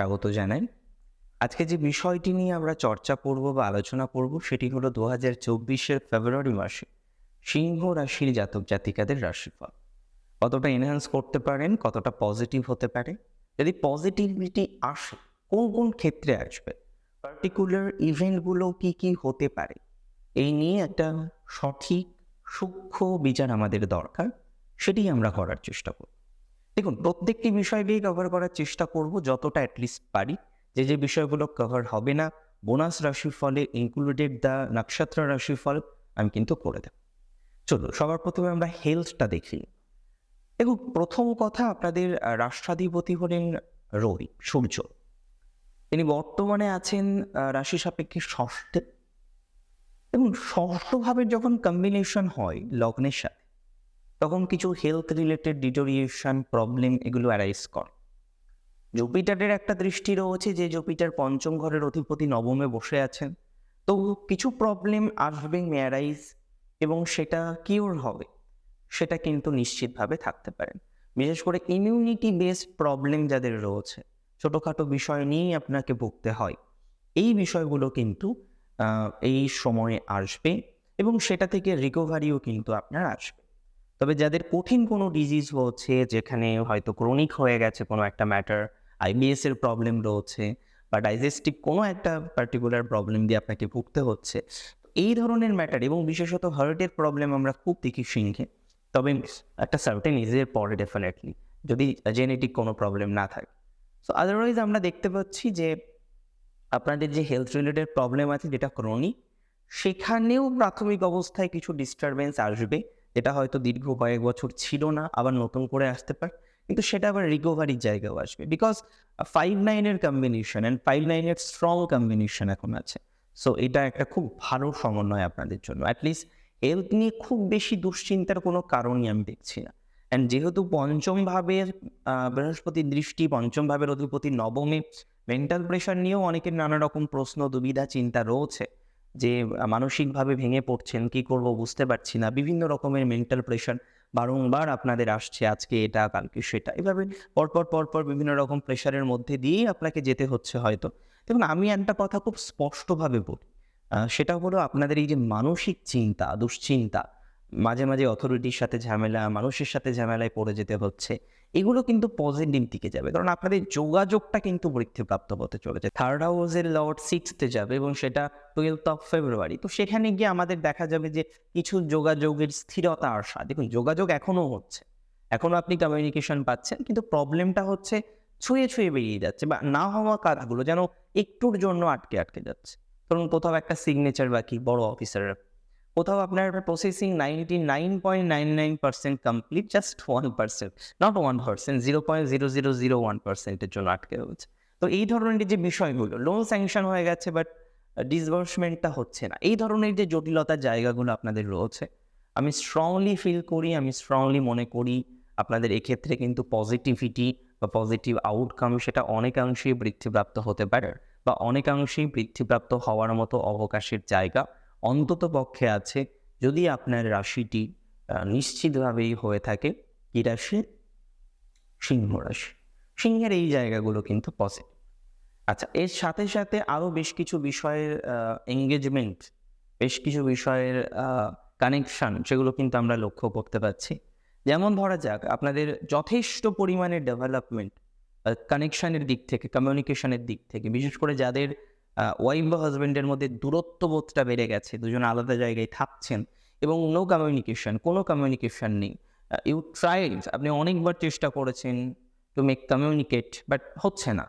স্বাগত জানাই। আজকে যে বিষয়টি নিয়ে আমরা চর্চা করব বা আলোচনা করব সেটি হলো দু হাজার চব্বিশের ফেব্রুয়ারি মাসে সিংহ রাশির জাতক জাতিকাদের রাশিফল। কতটা এনহ্যান্স করতে পারেন, কতটা পজিটিভ হতে পারে? যদি পজিটিভিটি আসে, কোন কোন ক্ষেত্রে আসবে? পার্টিকুলার ইভেন্টগুলো কি কি হতে পারে? এই নিয়ে একটা সঠিক, সূক্ষ্ম বিচার আমাদের দরকার, সেটি আমরা করার চেষ্টা করব। দেখুন, প্রত্যেকটি বিষয়কেই কভার করার চেষ্টা করব যতটা অ্যাটলিস্ট পারি। যে যে বিষয়গুলো কভার হবে না বোনাস রাশির ফলে ইনক্লুডেড দ্য নক্ষত্র রাশির ফল আমি কিন্তু করে দেব। চলো সবার প্রথমে আমরা হেলথটা দেখি। দেখুন, প্রথম কথা আপনাদের রাষ্ট্রাধিপতি হলেন রবি, সূর্য। তিনি বর্তমানে আছেন রাশি সাপেক্ষে ষষ্ঠে। এবং ষষ্ঠভাবে যখন কম্বিনেশন হয়, লগ্নের সাথে তখন কিছু হেলথ রিলেটেড ডিটোরিয়েশন প্রবলেম এগুলো অ্যারাইজ করে। জুপিটারের একটা দৃষ্টি রয়েছে যে জুপিটার পঞ্চম ঘরের অধিপতি নবমে বসে আছেন। তো কিছু প্রবলেম আসবে ম্যারাইজ এবং সেটা কিওর হবে। সেটা কিন্তু নিশ্চিতভাবে থাকতে পারেন বিশেষ করে ইমিউনিটি বেসড প্রবলেম যাদের রয়েছে, ছোটোখাটো বিষয় নিয়েই আপনাকে ভুগতে হয়। এই বিষয়গুলো কিন্তু এই সময়ে আসবে এবং সেটা থেকে রিকভারিও কিন্তু আপনার আসবে। তবে যাদের কঠিন কোনো ডিজিজ হচ্ছে যেখানে হয়তো ক্রনিক হয়ে গেছে কোনো একটা ম্যাটার আইবিএস এর প্রবলেম রয়েছে বা ডাইজেস্টিভ কোনো একটা পার্টিকুলার প্রবলেম দিয়ে আপনাকে ভুগতে হচ্ছে, এই ধরনের ম্যাটার এবং বিশেষত হার্টের প্রবলেম আমরা খুব দেখি সিংহে। তবে একটা সার্টেন এজের পরে ডেফিনেটলি যদি জেনেটিক কোনো প্রবলেম না থাকে। সো আদারওয়াইজ আমরা দেখতে পাচ্ছি যে আপনাদের যে হেলথ রিলেটেড প্রবলেম আছে, যেটা ক্রনিক সেখানেও প্রাথমিক অবস্থায় কিছু ডিস্টারবেন্স আসবে। যেটা হয়তো দীর্ঘ কয়েক বছর ছিল না, আবার নতুন করে আসতে পারে। কিন্তু সেটা আবার রিকভারির জায়গাও আসবে। বিকজ ফাইভ নাইনের কম্বিনেশন অ্যান্ড ফাইভ নাইনের স্ট্রং কম্বিনেশন এখন আছে। সো এটা একটা খুব ভালো সমন্বয় আপনাদের জন্য। অ্যাটলিস্ট হেলথ নিয়ে খুব বেশি দুশ্চিন্তার কোনো কারণই আমি দেখছি না। অ্যান্ড যেহেতু পঞ্চম ভাবের বৃহস্পতির দৃষ্টি, পঞ্চম ভাবের অধিপতি নবমে মেন্টাল প্রেশার নিয়েও অনেকের নানা রকম প্রশ্ন, দুবিধা, চিন্তা রয়েছে। যে মানসিকভাবে ভেঙে পড়ছেন, কি করব বুঝতে পারছি না। বিভিন্ন রকমের মেন্টাল প্রেশার বারংবার আপনাদের আসছে, আজকে এটা, কালকে সেটা। এভাবে পরপর পরপর বিভিন্ন রকম প্রেশারের মধ্যে দিয়েই আপনাকে যেতে হচ্ছে হয়তো। দেখুন, আমি একটা কথা খুব স্পষ্টভাবে বলি। সেটা হলো আপনাদের এই যে মানসিক চিন্তা, দুশ্চিন্তা মাঝে মাঝে অথরিটির সাথে ঝামেলা, মানুষের সাথে ঝামেলায় পড়ে যেতে হচ্ছে, এগুলো কিন্তু পজিটিভ দিকে যাবে। কারণ আপনাদের যোগাযোগটা কিন্তু বৃদ্ধিপ্রাপ্ত হতে চলেছে। থার্ড হাউসের লর্ড সিক্সতে যাবে এবং সেটা টুয়েলথ অফ ফেব্রুয়ারি তো সেখানে গিয়ে আমাদের দেখা যাবে যে কিছু যোগাযোগের স্থিরতা আসা। দেখুন, যোগাযোগ এখনও হচ্ছে। এখনও আপনি কমিউনিকেশন পাচ্ছেন, কিন্তু প্রবলেমটা হচ্ছে ছুঁয়ে ছুঁয়ে বেরিয়ে যাচ্ছে বা না হওয়া কাজগুলো যেন একটুর জন্য আটকে আটকে যাচ্ছে। ধরুন, কোথাও একটা সিগনেচার বাকি বড় অফিসারের কোথাও আপনার processing ninety nine point nine nine percent complete just one percent not one percent zero point zero zero zero one পার্সেন্টের জন্য আটকে রয়েছে। তো এই ধরনের যে বিষয়গুলো লোন স্যাংশন হয়ে গেছে বাট ডিসবার্সমেন্টটা হচ্ছে না। এই ধরনের যে জটিলতার জায়গাগুলো আপনাদের রয়েছে, আমি স্ট্রংলি ফিল করি, আমি স্ট্রংলি মনে করি আপনাদের এক্ষেত্রে কিন্তু পজিটিভিটি বা পজিটিভ আউটকাম সেটা অনেকাংশেই বৃদ্ধিপ্রাপ্ত হতে পারে, বা অনেকাংশেই বৃদ্ধিপ্রাপ্ত হওয়ার মতো অবকাশের জায়গা অন্তত পক্ষে আছে, যদি আপনার রাশিটি নিশ্চিতভাবেই হয়ে থাকে, কি রাশি? সিংহ রাশি। সিংহের এই জায়গাগুলো কিন্তু পজিটিভ আচ্ছা এর সাথে সাথে আরও বেশ কিছু বিষয়ের এঙ্গেজমেন্ট বেশ কিছু বিষয়ের কানেকশন সেগুলো কিন্তু আমরা লক্ষ্য করতে পারছি। যেমন ধরা যাক, আপনাদের যথেষ্ট পরিমাণে ডেভেলপমেন্ট কানেকশানের দিক থেকে কমিউনিকেশনের দিক থেকে, বিশেষ করে যাদের ওয়াইফ বা হাজব্যান্ডের মধ্যে দূরত্ববোধটা বেড়ে গেছে। দুজন আলাদা জায়গায় থাকছেন এবং নো কমিউনিকেশন কোনো কমিউনিকেশন নেই। ইউ ট্রাইড আপনি অনেকবার চেষ্টা করেছেন টু মেক কমিউনিকেট বাট হচ্ছে না।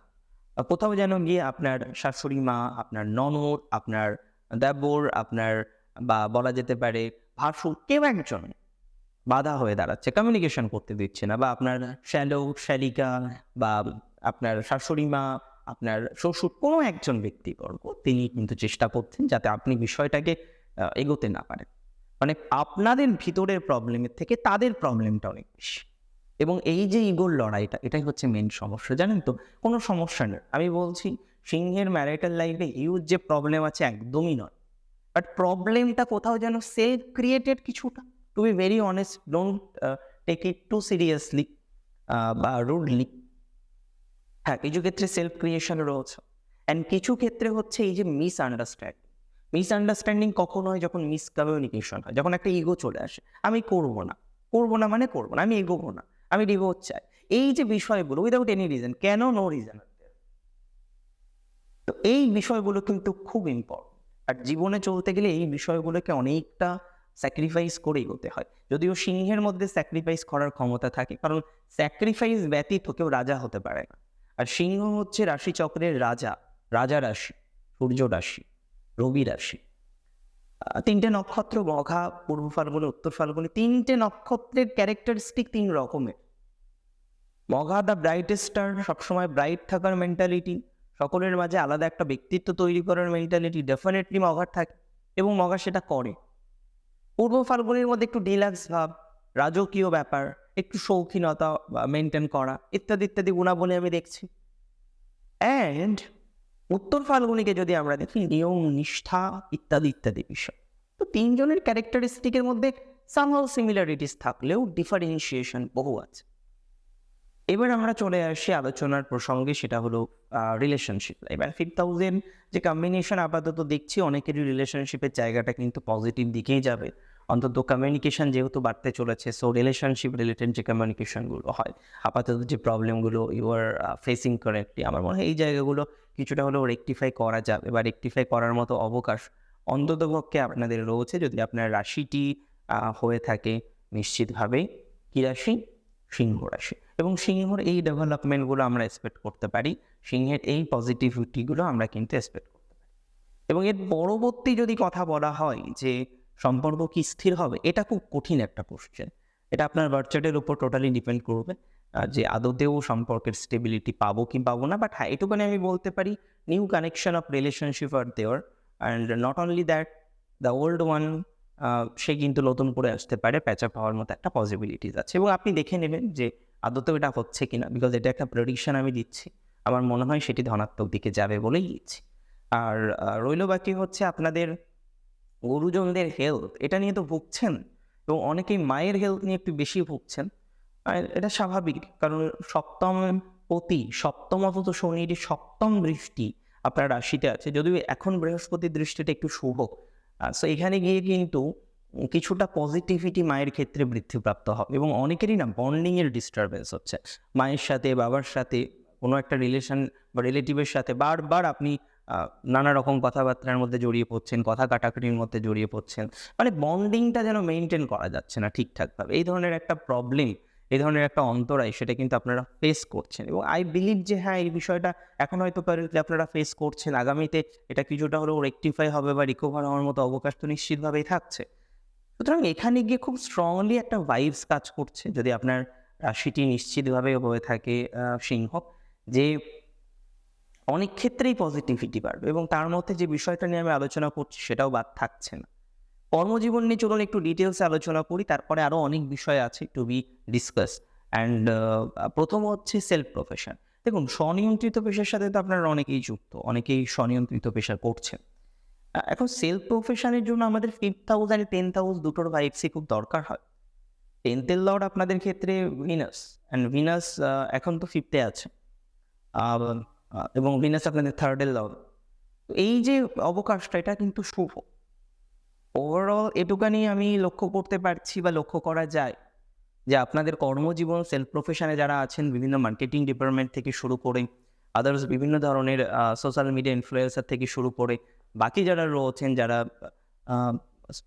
কোথাও যেন গিয়ে আপনার শাশুড়ি মা, আপনার ননদ, আপনার দেবর, আপনার বা বলা যেতে পারে ভাসুর কেউ একজন বাধা হয়ে দাঁড়াচ্ছে কমিউনিকেশন করতে দিচ্ছে না, বা আপনার শ্যালো শ্যালিকা বা আপনার শাশুড়ি মা আপনার শ্বশুর কোনো একজন ব্যক্তিবর্গ, তিনি কিন্তু চেষ্টা করছেন যাতে আপনি বিষয়টাকে এগোতে না পারেন। মানে আপনাদের ভিতরের প্রবলেমের থেকে তাদের প্রবলেমটা অনেক বেশি। এবং এই যে ইগোর লড়াইটা, এটাই হচ্ছে মেন সমস্যা, জানেন তো? কোনো সমস্যা নেই। আমি বলছি, সিংহের ম্যারিটাল লাইফে হিউজ যে প্রবলেম আছে একদমই নয়। বাট প্রবলেমটা কোথাও যেন সেলফ ক্রিয়েটেড কিছুটা। To be very honest don't take it too seriously বা রুডলি হ্যাঁ কিছু ক্ষেত্রে সেলফ ক্রিয়েশন রয়েছে। অ্যান্ড কিছু ক্ষেত্রে হচ্ছে এই যে মিস আন্ডারস্ট্যান্ডিং মিস আন্ডারস্ট্যান্ডিং কখন হয় যখন মিস কমিউনিকেশন হয়, যখন একটা ইগো চলে আসে, আমি করব না। করব না মানে করব না, আমি এগোবো না, আমি ডিভোর্স চাই। এই যে বিষয়গুলো উইদাউট এনি রিজন কেন নো রিজন তো এই বিষয়গুলো কিন্তু খুব ইম্পর্টেন্ট আর জীবনে চলতে গেলে এই বিষয়গুলোকে অনেকটা স্যাক্রিফাইস করে এগোতে হয়। যদিও সিংহের মধ্যে স্যাক্রিফাইস করার ক্ষমতা থাকে, কারণ স্যাক্রিফাইস ব্যতীত কেউ রাজা হতে পারে না। আর সিংহ হচ্ছে রাশিচক্রের রাজা রাজা রাশি, সূর্য রাশি, রবি রাশি। তিনটে নক্ষত্র, মঘা, পূর্ব ফাল্গুনি, উত্তর ফাল্গুনি, তিনটে নক্ষত্রের ক্যারেক্টারিস্টিক তিন রকমের। মঘা দ্য ব্রাইটেস্ট স্টার সবসময় ব্রাইট থাকার মেন্টালিটি সকলের মাঝে আলাদা একটা ব্যক্তিত্ব তৈরি করার মেন্টালিটি ডেফিনেটলি মঘার থাকে এবং মঘা সেটা করে। পূর্ব ফাল্গুনের মধ্যে একটু ডিলাক্স ভাব, রাজকীয় ব্যাপার একটু শৌখিনতা মেনটেন করা, ইত্যাদি ইত্যাদি গুণাবলী আমি দেখছি। অ্যান্ড উত্তর ফাল্গুনিকে যদি আমরা দেখি, নিয়ম, নিষ্ঠা, ইত্যাদি ইত্যাদি বিষয়। তো তিনজনের ক্যারেক্টারিস্টিকের মধ্যে সামহাও সিমিলারিটিস থাকলেও ডিফারেন্সিয়েশন বহু আছে। এবার আমরা চলে আসি আলোচনার প্রসঙ্গে, সেটা হলো রিলেশনশিপ এবার ফিফ থাউজেন্ড যে কম্বিনেশন আপাতত দেখছি, অনেকেরই রিলেশনশিপের জায়গাটা কিন্তু পজিটিভ দিকেই যাবে। অন্তত কমিউনিকেশন যেহেতু বাড়তে চলেছে সো রিলেশনশিপ রিলেটেড যে কমিউনিকেশনগুলো হয়, আপাতত যে প্রবলেমগুলো ইউ আর ফেসিং কারেক্টলি আমার মনে হয় এই জায়গাগুলো কিছুটা হলেও রেকটিফাই করা যাবে বা রেকটিফাই করার মতো অবকাশ অন্ততপক্ষে আপনাদের রয়েছে। যদি আপনার রাশিটি হয়ে থাকে নিশ্চিতভাবেই কী রাশি? সিংহ রাশি। এবং সিংহর এই ডেভেলপমেন্টগুলো আমরা এক্সপেক্ট করতে পারি, সিংহের এই পজিটিভিটিগুলো আমরা কিন্তু এক্সপেক্ট করতে পারি। এবং এর পরবর্তী যদি কথা বলা হয় যে সম্পর্ক কি স্থির হবে? এটা খুব কঠিন একটা কোশ্চেন এটা আপনার বার্চার্টের উপর টোটালি ডিপেন্ড করবে যে আদতেও সম্পর্কের স্টেবিলিটি পাবো কি পাবো না। বাট হ্যাঁ এটুকুনি আমি বলতে পারি নিউ কানেকশন অফ রিলেশনশিপ আর দেওয়ার and not only that the old one সে কিন্তু নতুন করে আসতে পারে প্যাচ আপ মতো একটা পসিবিলিটিস আছে। এবং আপনি দেখে নেবেন যে আদতেও এটা হচ্ছে কিনা বিকজ এটা একটা প্রেডিকশন আমি দিচ্ছি। আমার মনে হয় সেটি ধনাত্মক দিকে যাবে বলেই দিচ্ছি। আর রইল বাকি হচ্ছে আপনাদের গুরুজনদের হেলথ এটা নিয়ে তো ভুগছেন। এবং অনেকেই মায়ের হেলথ নিয়ে একটু বেশি ভুগছেন। এটা স্বাভাবিক, কারণ সপ্তম প্রতি পতি সপ্তমত শনির সপ্তম দৃষ্টি আপনার রাশিতে আছে। যদিও এখন বৃহস্পতির দৃষ্টিটা একটু শুভ। সো এখানে গিয়ে কিন্তু কিছুটা পজিটিভিটি মায়ের ক্ষেত্রে বৃদ্ধিপ্রাপ্ত হবে। এবং অনেকেরই না বন্ডিংয়ের ডিস্টারবেন্স হচ্ছে। মায়ের সাথে, বাবার সাথে কোনো একটা রিলেশন বা রিলেটিভের সাথে বারবার আপনি নানা রকম কথাবার্তার মধ্যে জড়িয়ে পড়ছেন, কথা কাটাকাটির মধ্যে জড়িয়ে পড়ছেন। মানে বন্ডিংটা যেন মেনটেন করা যাচ্ছে না ঠিকঠাকভাবে। এই ধরনের একটা প্রবলেম এই ধরনের একটা অন্তরায় সেটা কিন্তু আপনারা ফেস করছেন। এবং আই বিলিভ যে হ্যাঁ এই বিষয়টা এখন হয়তো কারেন্টলি আপনারা ফেস করছেন, আগামীতে এটা কিছুটা হলেও রেকটিফাই হবে বা রিকভার হওয়ার মতো অবকাশ তো নিশ্চিতভাবেই থাকছে। সুতরাং এখানে গিয়ে খুব স্ট্রংলি একটা ভাইবস কাজ করছে, যদি আপনার রাশিটি নিশ্চিতভাবে হয়ে থাকে সিংহ, যে অনেক ক্ষেত্রেই পজিটিভিটি বাড়বে এবং তার মধ্যে যে বিষয়টা নিয়ে আমি আলোচনা করছি সেটাও বাদ থাকছে না। কর্মজীবন নিয়ে চলুন একটু ডিটেলসে আলোচনা করি, তারপরে আরও অনেক বিষয় আছে টু বি ডিসকাস অ্যান্ড প্রথম হচ্ছে সেলফ প্রফেশন দেখুন, স্বনিয়ন্ত্রিত পেশার সাথে তো আপনারা অনেকেই যুক্ত, অনেকেই স্বনিয়ন্ত্রিত পেশা করছেন। এখন সেলফ প্রফেশনের জন্য আমাদের fifth house and tenth house দুটোর ভাইবসই খুব দরকার হয়। টেন্থের লর্ড আপনাদের ক্ষেত্রে ভিনাস অ্যান্ড ভিনাস এখন তো ফিফথে আছে। এবং ভিনাস আপনাদের থার্ড থার্ডের লর্ড এই যে অবকাশটা, এটা কিন্তু শুভ। ওভারঅল এটুকানি আমি লক্ষ্য করতে পারছি বা লক্ষ্য করা যায় যে আপনাদের কর্মজীবন সেলফ প্রফেশনে যারা আছেন, বিভিন্ন মার্কেটিং ডিপার্টমেন্ট থেকে শুরু করে আদার্স বিভিন্ন ধরনের সোশ্যাল মিডিয়া ইনফ্লুয়েন্সার থেকে শুরু করে, বাকি যারা রয়েছেন, যারা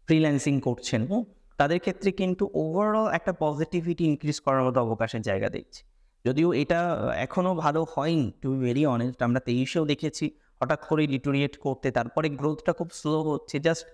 ফ্রিল্যান্সিং করছেন তাদের ক্ষেত্রে কিন্তু ওভারঅল একটা পজিটিভিটি ইনক্রিজ করার মতো অবকাশের জায়গা দেখছি। যদিও এটা আহ, এখনও ভালো হয়নি টু বি ভেরি অনেস্ট আমরা তেইশেও দেখেছি হঠাৎ করে ডিটোরিয়েট করতে তারপরে গ্রোথটা খুব স্লো হচ্ছে জাস্ট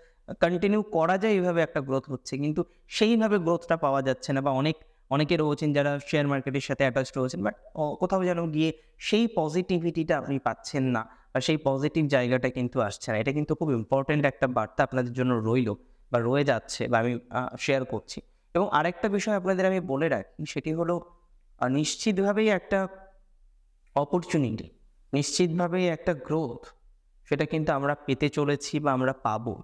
কন্টিনিউ করা যায় এইভাবে একটা গ্রোথ হচ্ছে কিন্তু সেইভাবে গ্রোথটা পাওয়া যাচ্ছে না বা অনেক অনেকে রয়েছেন যারা শেয়ার মার্কেটের সাথে অ্যাটাচড রয়েছেন বাট কোথাও যেন গিয়ে সেই পজিটিভিটিটা আপনি পাচ্ছেন না বা সেই পজিটিভ জায়গাটা কিন্তু আসছে না এটা কিন্তু খুব ইম্পর্ট্যান্ট একটা বার্তা আপনাদের জন্য রইল বা রয়ে যাচ্ছে বা আমি শেয়ার করছি। এবং আরেকটা বিষয় আপনাদের আমি বলে রাখি সেটি হলো নিশ্চিতভাবেই একটা অপরচুনিটি নিশ্চিতভাবেই একটা গ্রোথ সেটা কিন্তু আমরা পেতে চলেছি বা আমরা পাবো।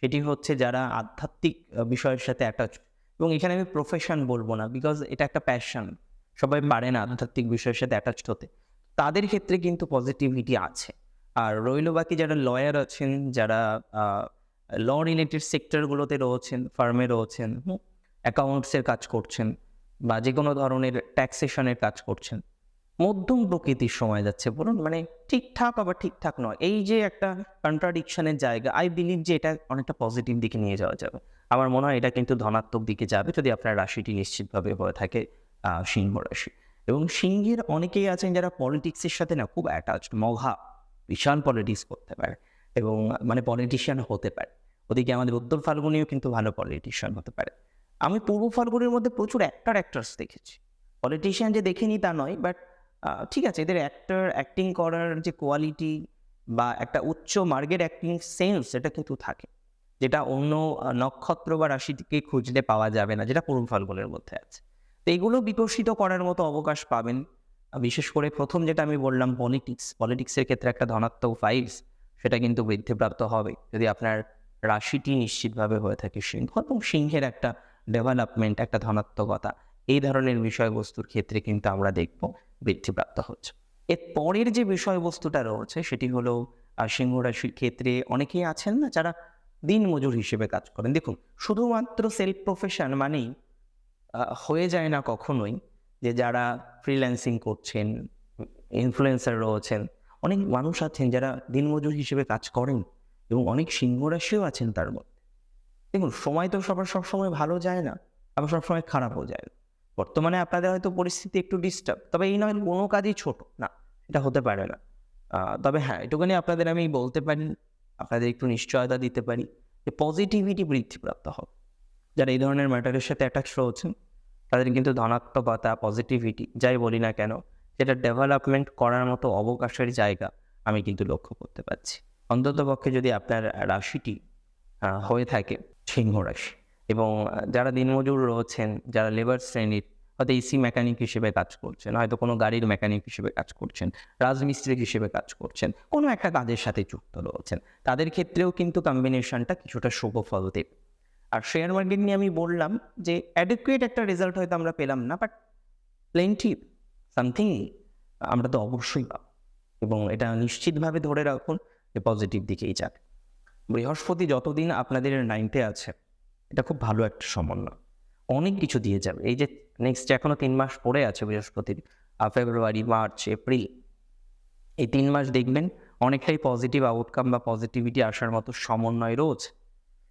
সেটি হচ্ছে যারা আধ্যাত্মিক বিষয়ের সাথে অ্যাটাচ এবং এখানে আমি প্রফেশন বলব না বিকজ এটা একটা প্যাশন সবাই পারে না আধ্যাত্মিক বিষয়ের সাথে অ্যাটাচড হতে। তাদের ক্ষেত্রে কিন্তু পজিটিভিটি আছে। আর রইল বাকি যারা লয়ার আছেন, যারা ল রিলেটেড সেক্টরগুলোতে রয়েছেন ফার্মে রয়েছেন অ্যাকাউন্টসের কাজ করছেন বা যে কোনো ধরনের ট্যাক্সেশনের কাজ করছেন। মধ্যম প্রকৃতির সময় যাচ্ছে, বলুন মানে ঠিকঠাক আবার ঠিকঠাক নয়। এই যে একটা কন্ট্রাডিকশনের জায়গা আই বিলিভ যে এটা অনেকটা পজিটিভ দিকে নিয়ে যাওয়া যাবে। আমার মনে হয় এটা কিন্তু ধনাত্মক দিকে যাবে যদি আপনার রাশিটি নিশ্চিতভাবে হয়ে থাকে সিংহ রাশি। এবং সিংহের অনেকেই আছেন যারা পলিটিক্সের সাথে না খুব অ্যাটাচড মঘা, বিশাল পলিটিক্স করতে পারে। এবং মানে পলিটিশিয়ান হতে পারে। ওদিকে আমাদের উত্তর ফাল্গুনিও কিন্তু ভালো পলিটিশিয়ান হতে পারে। আমি পূর্ব ফাল্গুনের মধ্যে প্রচুর অ্যাক্টার অ্যাক্টার্স দেখেছি। পলিটিশিয়ান যে দেখিনি তা নয় বাট ঠিক আছে, এদের অ্যাক্টার অ্যাক্টিং করার যে কোয়ালিটি বা একটা উচ্চ মার্গের অ্যাক্টিং সেন্স এটা কিন্তু থাকে, যেটা অন্য নক্ষত্র বা রাশি থেকে খুঁজলে পাওয়া যাবে না, যেটা পূর্ব ফাল্গুনের মধ্যে আছে। তো এগুলো বিকশিত করার মতো অবকাশ পাবেন বিশেষ করে প্রথম যেটা আমি বললাম পলিটিক্স পলিটিক্সের ক্ষেত্রে একটা ধনাত্মক ফাইলস সেটা কিন্তু বৃদ্ধিপ্রাপ্ত হবে। যদি আপনার রাশিটি নিশ্চিতভাবে হয়ে থাকে সিংহ এবং সিংহের একটা ডেভেলপমেন্ট একটা ধনাত্মকতা, এই ধরনের বিষয়বস্তুর ক্ষেত্রে কিন্তু আমরা দেখব বৃদ্ধিপ্রাপ্ত হচ্ছে। এর পরের যে বিষয়বস্তুটা রয়েছে, সেটি হলো সিংহ রাশির ক্ষেত্রে অনেকেই আছেন না যারা দিনমজুর হিসেবে কাজ করেন। দেখুন, শুধুমাত্র সেলফ প্রফেশন মানেই হয়ে যায় না কখনোই যে যারা ফ্রিল্যান্সিং করছেন ইনফ্লুয়েন্সার রয়েছেন, অনেক মানুষ আছেন যারা দিনমজুর হিসেবে কাজ করেন এবং অনেক সিংহ রাশিও আছেন তার মধ্যে। দেখুন, সময় তো সবার সবসময় ভালো যায় না, আবার সবসময় খারাপও যায় না। বর্তমানে আপনাদের হয়তো পরিস্থিতি একটু ডিস্টার্ব তবে এই নয় কোনো কাজই ছোট, না, এটা হতে পারে না। তবে হ্যাঁ এটুকুনি আপনাদের আমি বলতে পারি, আপনাদের একটু নিশ্চয়তা দিতে পারি যে পজিটিভিটি বৃদ্ধিপ্রাপ্ত হবে যারা এই ধরনের ম্যাটারের সাথে অ্যাটাচ রয়েছেন, তাদের কিন্তু ধনাত্মকতা পজিটিভিটি যাই বলি না কেন, যেটা ডেভেলপমেন্ট করার মতো অবকাশের জায়গা আমি কিন্তু লক্ষ্য করতে পারছি। অন্ততপক্ষে যদি আপনার রাশিটি হয়ে থাকে সিংহ রাশি এবং যারা দিনমজুর রয়েছেন, যারা লেবার শ্রেণির, হয়তো এসি মেকানিক হিসেবে কাজ করছেন, হয়তো কোনো গাড়ির মেকানিক হিসেবে কাজ করছেন রাজমিস্ত্রি হিসেবে কাজ করছেন, কোনো একটা কাজের সাথে যুক্ত রয়েছেন, তাদের ক্ষেত্রেও কিন্তু কম্বিনেশনটা কিছুটা শুভ ফল দেবে। আর শেয়ার মার্কেট নিয়ে আমি বললাম যে অ্যাডিকুয়েট একটা রেজাল্ট হয়তো আমরা পেলাম না বাট প্লেন্টি সামথিং আমরা তো অবশ্যই পাব। এবং এটা নিশ্চিতভাবে ধরে রাখুন যে পজিটিভ দিকেই যাবে। বৃহস্পতি যতদিন আপনাদের নাইনতে আছে, এটা খুব ভালো একটা সমন্বয়। অনেক কিছু দিয়ে যাবে। এই যে নেক্সট এখনও তিন মাস পরে আছে বৃহস্পতির ফেব্রুয়ারি মার্চ এপ্রিল এই তিন মাস দেখবেন অনেকটাই পজিটিভ আউটকাম বা পজিটিভিটি আসার মতো সমন্বয় রয়েছে।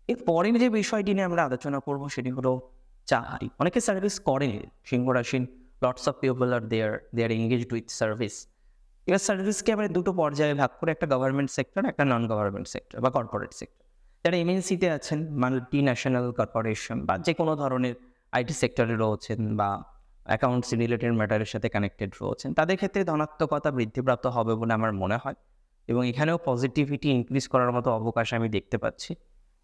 এর পরের যে বিষয়টি নিয়ে আমরা আলোচনা করব সেটি হলো চাকরি। অনেকে সার্ভিস করেন সিংহ রাশির lots of people are there they are engaged with service এবার সার্ভিসকে আমরা দুটো পর্যায়ে ভাগ করে একটা গভর্নমেন্ট সেক্টর একটা নন গভর্নমেন্ট সেক্টর বা কর্পোরেট সেক্টর যারা এমএনসিতে আছেন মাল্টি ন্যাশনাল কর্পোরেশন বা যে কোনো ধরনের আইটি সেক্টরে রয়েছেন বা অ্যাকাউন্টস রিলেটেড ম্যাটারের সাথে কানেক্টেড রয়েছেন, তাদের ক্ষেত্রে ধনাত্মকতা বৃদ্ধিপ্রাপ্ত হবে বলে আমার মনে হয় এবং এখানেও পজিটিভিটি ইনক্রিজ করার মতো অবকাশ আমি দেখতে পাচ্ছি।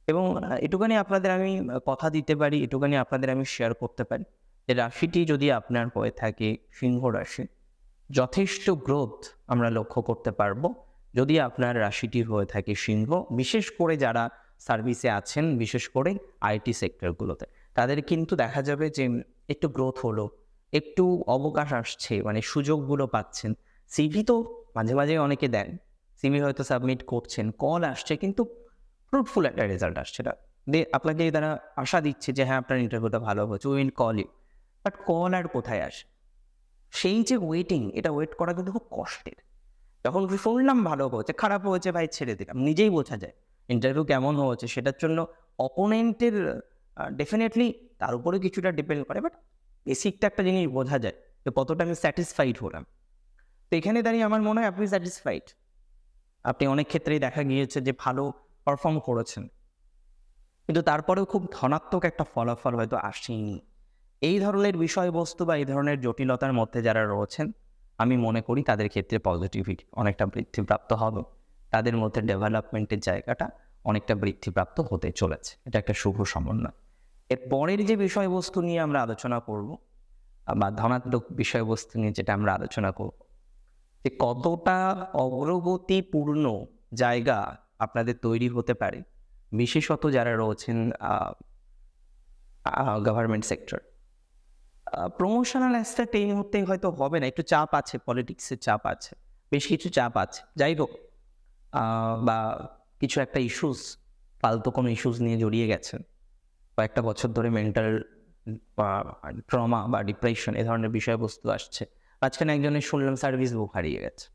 এবং এটুখানি আপনাদের আমি কথা দিতে পারি, এটুখানি আপনাদের আমি শেয়ার করতে পারি যে রাশিটি যদি আপনার হয়ে থাকে, সিংহ রাশি যথেষ্ট গ্রোথ আমরা লক্ষ্য করতে পারব যদি আপনার রাশিটি হয়ে থাকে সিংহ, বিশেষ করে যারা সার্ভিসে আছেন, বিশেষ করে আইটি সেক্টরগুলোতে। তাদের কিন্তু দেখা যাবে যে একটু গ্রোথ হলো, একটু অবকাশ আসছে মানে সুযোগগুলো পাচ্ছেন। সিভি তো মাঝে মাঝে অনেকে দেন, সিভি হয়তো সাবমিট করছেন, কল আসছে, কিন্তু ফ্রুটফুল একটা রেজাল্ট আসছে না। আপনাকে তারা আশা দিচ্ছে যে হ্যাঁ আপনার ইন্টারভিউটা ভালো হয়েছে, will call you. But call আর কোথায় আসে? সেই যে ওয়েটিং এটা ওয়েট করা কিন্তু খুব কষ্টের। যখন শুনলাম ভালো হয়েছে খারাপ হয়েছে ভাই ছেড়ে দিলাম, নিজেই বোঝা যায়। ইন্টারভিউ কেমন হয়েছে, সেটার জন্য অপোনেন্টের ডেফিনেটলি তার উপরে কিছুটা ডিপেন্ড করে বাট বেসিকটা একটা জিনিস বোঝা যায়, যে কতটা আমি স্যাটিসফাইড হলাম। তো এখানে দাঁড়িয়ে আমার মনে হয় আপনি স্যাটিসফাইড আপনি অনেক ক্ষেত্রেই দেখা গিয়েছে যে ভালো পারফর্ম করেছেন। কিন্তু তারপরেও খুব ধনাত্মক একটা ফলাফল হয়তো আসেনি এই ধরনের বিষয়বস্তু বা এই ধরনের জটিলতার মধ্যে যারা রয়েছেন, আমি মনে করি তাদের ক্ষেত্রে পজিটিভিটি অনেকটা বৃদ্ধিপ্রাপ্ত হবে। তাদের মধ্যে ডেভেলপমেন্টের জায়গাটা অনেকটা বৃদ্ধিপ্রাপ্ত হতে চলেছে। এটা একটা শুভ সমন্বয়। এর পরের যে বিষয়বস্তু নিয়ে আমরা আলোচনা করব, বা ধনাত্মক বিষয়বস্তু নিয়ে যেটা আমরা আলোচনা করব, যে কতটা অগ্রগতিপূর্ণ জায়গা আপনাদের তৈরি হতে পারে, বিশেষত যারা রয়েছেন গভর্নমেন্ট সেক্টর প্রমোশনাল অ্যাসপেক্ট এই মুহূর্তে হয়তো হবে না, একটু চাপ আছে পলিটিক্সের চাপ আছে, বেশ কিছু চাপ আছে। যাই হোক বা কিছু একটা ইস্যুস ফালতু কোনো ইস্যুস নিয়ে জড়িয়ে গেছেন। কয়েকটা বছর ধরে মেন্টাল ট্রমা বা ডিপ্রেশন এ ধরনের বিষয়বস্তু আসছে। মাঝখানে একজনের শুনলাম সার্ভিস বুক হারিয়ে গেছে।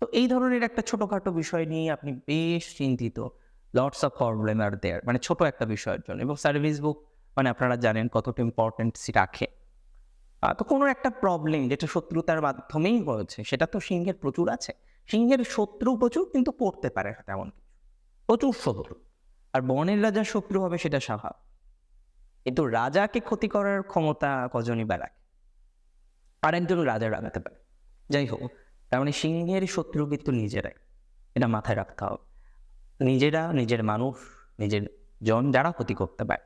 তো এই ধরনের একটা ছোটোখাটো বিষয় নিয়ে আপনি বেশ চিন্তিত। Lots of problem R there মানে ছোট একটা বিষয়ের জন্য। এবং সার্ভিস বুক মানে আপনারা জানেন কতটা ইম্পর্টেন্সি রাখে। তো কোনো একটা প্রবলেম যেটা শত্রুতার মাধ্যমেই হয়েছে, সেটা তো সিংহের প্রচুর আছে। সিংহের শত্রু প্রচুর, কিন্তু পড়তে পারে তেমন প্রচুর শত্রু। আর বনের রাজা শত্রু হবে সেটা স্বাভাবিক। কিন্তু রাজাকে ক্ষতি করার ক্ষমতা কজনই বা রাখে? আরেকজন রাজা রাগাতে পারে যাই হোক, তার মানে সিংহের শত্রু কিন্তু নিজেরাই। এটা মাথায় রাখতে হবে। নিজেরা, নিজের মানুষ, নিজের জন যারা ক্ষতি করতে পারে।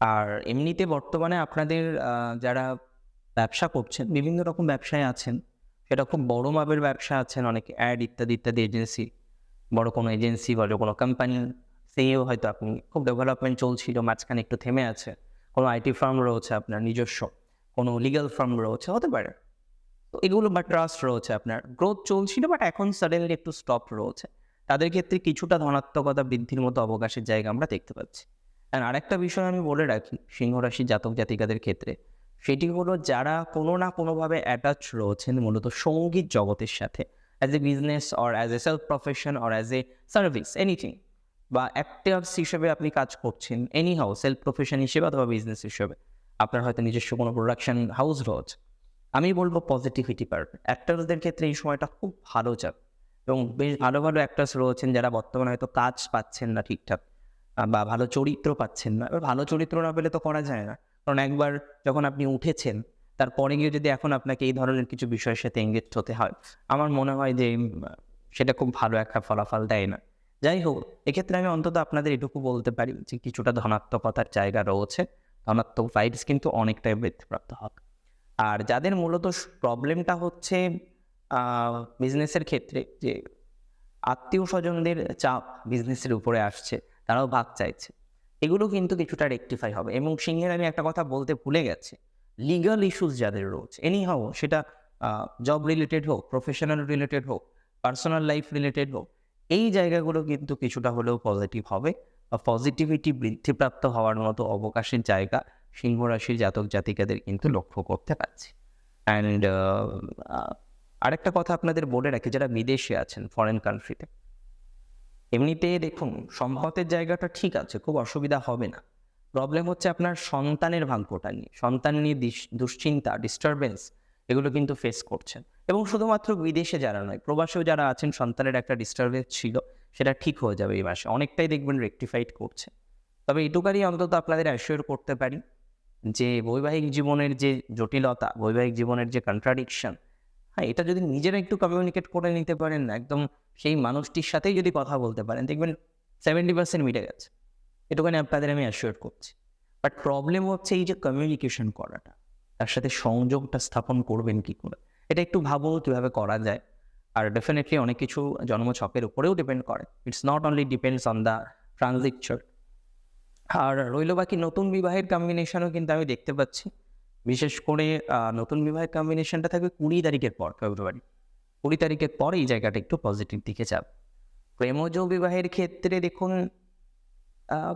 আর এমনিতে বর্তমানে আপনাদের যারা ব্যবসা করছেন, বিভিন্ন রকম ব্যবসায় আছেন। সেটা খুব বড় মাপের ব্যবসা আছেন, অনেকে অ্যাড ইত্যাদি ইত্যাদি এজেন্সি বড় কোনো এজেন্সি বড় কোনো কোম্পানি সেও হয়তো আপনি খুব ডেভেলপমেন্ট চলছিল, মাঝখানে একটু থেমে আছে। কোনো আইটি ফার্ম রয়েছে আপনার নিজস্ব, কোনো লিগ্যাল ফার্ম রয়েছে, হতে পারে। তো এগুলো বা ট্রাস্ট রয়েছে আপনার। গ্রোথ চলছিল বাট এখন সাডেনলি একটু স্টপ রয়েছে। তাদের ক্ষেত্রে কিছুটা ধনাত্মকতা বৃদ্ধির মতো অবকাশের জায়গা আমরা দেখতে পাচ্ছি। আর আরেকটা বিষয় আমি বলে রাখি, সিংহরাশি জাতক জাতিকাদের ক্ষেত্রে সেটি হলো যারা কোনো না কোনোভাবে অ্যাটাচ রয়েছেন মূলত সংগীত জগতের সাথে as a business or as a self profession or as a service anything বা অ্যাক্টার্স হিসেবে আপনি কাজ করছেন এনি হাউ সেলফ প্রফেশন হিসেবে অথবা বিজনেস হিসেবে, আপনার হয়তো নিজস্ব কোনো প্রোডাকশন হাউস রয়েছে। আমি বলব পজিটিভিটি পারবে অ্যাক্টার্সদের ক্ষেত্রে এই সময়টা খুব ভালো যাবে এবং বেশ ভালো ভালো অ্যাক্টার্স রয়েছেন যারা বর্তমানে হয়তো কাজ পাচ্ছেন না ঠিকঠাক, বা ভালো চরিত্র পাচ্ছেন না, এবার ভালো চরিত্র না পেলে তো করা যায় না। কারণ একবার যখন আপনি উঠেছেন, তারপরে গিয়ে যদি এখন আপনাকে এই ধরনের কিছু বিষয়ের সাথে এঙ্গেজ হতে হয়, আমার মনে হয় যে সেটা খুব ভালো একটা ফলাফল দেয় না। যাই হোক, এক্ষেত্রে আমি অন্তত আপনাদের এটুকু বলতে পারি যে, কিছুটা ধনাত্মকতার জায়গা রয়েছে। ধনাত্মক ভাইবস কিন্তু অনেকটাই বৃদ্ধিপ্রাপ্ত হবে। আর যাদের মূলত প্রবলেমটা হচ্ছে বিজনেসের ক্ষেত্রে যে আত্মীয় স্বজনদের চাপ বিজনেসের উপরে আসছে, তারাও ভাগ চাইছে। এগুলো কিন্তু কিছুটা রেকটিফাই হবে। এবং সিংহের আমি একটা কথা বলতে ভুলে গেছে। লিগাল ইস্যুস যাদের রয়েছে এনি হাও সেটা জব রিলেটেড হোক প্রফেশনাল রিলেটেড হোক পার্সোনাল লাইফ রিলেটেড হোক, এই জায়গাগুলো কিন্তু কিছুটা হলেও পজিটিভ হবে। বা পজিটিভিটি বৃদ্ধিপ্রাপ্ত হওয়ার মতো অবকাশের জায়গা সিংহ রাশির জাতক জাতিকাদের কিন্তু লক্ষ্য করতে পারছি। অ্যান্ড আরেকটা কথা আপনাদের বলে রাখি, যারা বিদেশে আছেন ফরেন কান্ট্রিতে এমনিতে দেখুন সম্পদের জায়গাটা ঠিক আছে, খুব অসুবিধা হবে না। প্রবলেম হচ্ছে আপনার সন্তানের ভাগ্যটা নিয়ে। সন্তান নিয়ে দুশ্চিন্তা ডিস্টারবেন্স এগুলো কিন্তু ফেস করছেন। এবং শুধুমাত্র বিদেশে যারা নয়, প্রবাসেও যারা আছেন, সন্তানের একটা ডিস্টারবেন্স ছিল, সেটা ঠিক হয়ে যাবে এই মাসে। অনেকটাই দেখবেন রেকটিফাইড করছে। তবে এটুকারই অন্তত আপনাদের অ্যাসিওর করতে পারি যে বৈবাহিক জীবনের যে জটিলতা, বৈবাহিক জীবনের যে কন্ট্রাডিকশন হ্যাঁ এটা যদি নিজেরা একটু কমিউনিকেট করে নিতে পারেন, একদম সেই মানুষটির সাথেই যদি কথা বলতে পারেন, দেখবেন সেভেন্টি পার্সেন্ট মিটে গেছে। এটুখানি আপনাদের আমি অ্যাসিওর করছি। বাট প্রবলেম হচ্ছে এই যে কমিউনিকেশন করাটা, তার সাথে সংযোগটা স্থাপন করবেন কি করে? এটা একটু ভাবো কীভাবে করা যায়। আর ডেফিনেটলি অনেক কিছু জন্মছকের উপরেও ডিপেন্ড করে। It's not only depends on the transit chart আর রইল বাকি নতুন বিবাহের কম্বিনেশনও কিন্তু আমি দেখতে পাচ্ছি। বিশেষ করে নতুন বিবাহের কম্বিনেশনটা থাকবে কুড়ি তারিখের পর ফেব্রুয়ারি কুড়ি তারিখের পর এই জায়গাটা একটু পজিটিভ দিকে যাবে। প্রেমজ বিবাহের ক্ষেত্রে দেখুন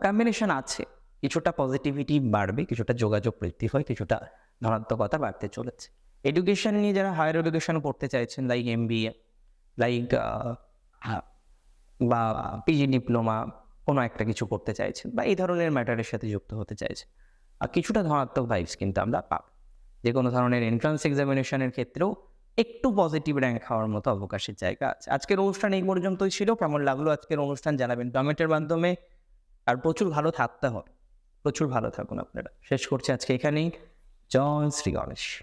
কম্বিনেশন আছে। কিছুটা পজিটিভিটি বাড়বে, কিছুটা যোগাযোগ বৃদ্ধি হয়, কিছুটা ধনাত্মকতা বাড়তে চলেছে। এডুকেশন নিয়ে যারা হায়ার এডুকেশন পড়তে চাইছেন like M B A like বা পিজি ডিপ্লোমা কোনো একটা কিছু করতে চাইছেন, বা এই ধরনের ম্যাটারের সাথে যুক্ত হতে চাইছেন। কিছুটা ধনাত্মক ভাইবস কিন্তু আমরা পাব। যে কোনো ধরনের এন্ট্রান্স এক্সামিনেশনের ক্ষেত্রেও একটু পজিটিভ র্যাঙ্ক খাওয়ার মতো অবকাশের জায়গা আছে। আজকের অনুষ্ঠান এই পর্যন্তই ছিল। কেমন লাগল আজকের অনুষ্ঠান জানাবেন কমেন্টের মাধ্যমে। আর প্রচুর ভালো থাকতে হবে। প্রচুর ভালো থাকুন আপনারা। শেষ করছি আজকে এখানেই। জয় শ্রী গণেশ।